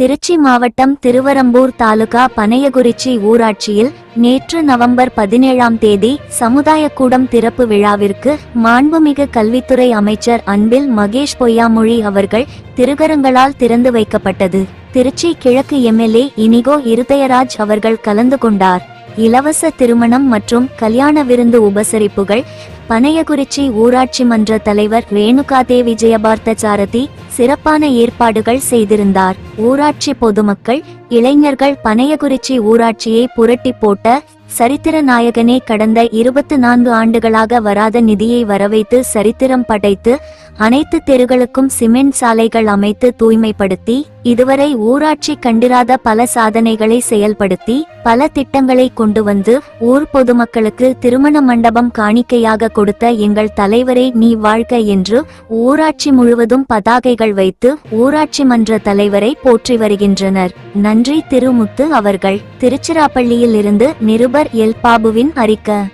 திருச்சி மாவட்டம் திருவரம்பூர் தாலுகா பனையகுறிச்சி ஊராட்சியில் நேற்று நவம்பர் பதினேழாம் தேதி சமுதாயக்கூடம் திறப்பு விழாவிற்கு மாண்புமிகு கல்வித்துறை அமைச்சர் அன்பில் மகேஷ் பொய்யாமொழி அவர்கள் திருகரங்களால் திறந்து வைக்கப்பட்டது. திருச்சி கிழக்கு எம்எல்ஏ இனிகோ இருதயராஜ் அவர்கள் கலந்து கொண்டார். இலவச திருமணம் மற்றும் கல்யாண விருந்து உபசரிப்புகள் பனையகுறிச்சி ஊராட்சி மன்ற தலைவர் ரேணுகாதேவி ஜெயபார்த்தசாரதி சிறப்பான ஏற்பாடுகள் செய்திருந்தார். ஊராட்சி பொதுமக்கள் இளைஞர்கள் பனையகுறிச்சி ஊராட்சியை புரட்டி போட்ட சரித்திர நாயகனே கடந்த இருபத்து நான்கு ஆண்டுகளாக வராத நிதியை வரவைத்து சரித்திரம் படைத்து அனைத்து தெருகளுக்கும் சிமெண்ட் சாலைகள் அமைத்து தூய்மைப்படுத்தி இதுவரை ஊராட்சி கண்டிராத பல சாதனைகளை செயல்படுத்தி பல திட்டங்களை கொண்டு வந்து ஊர் பொதுமக்களுக்கு திருமண மண்டபம் காணிக்கையாக கொடுத்த எங்கள் தலைவரே நீ வாழ்க என்று ஊராட்சி முழுவதும் பதாகைகள் வைத்து ஊராட்சி மன்ற தலைவரை போற்றி வருகின்றனர். நன்றி திருமுத்து அவர்கள். திருச்சிராப்பள்ளியில் இருந்து நிருபர் எல். பாபுவின் அறிக்க.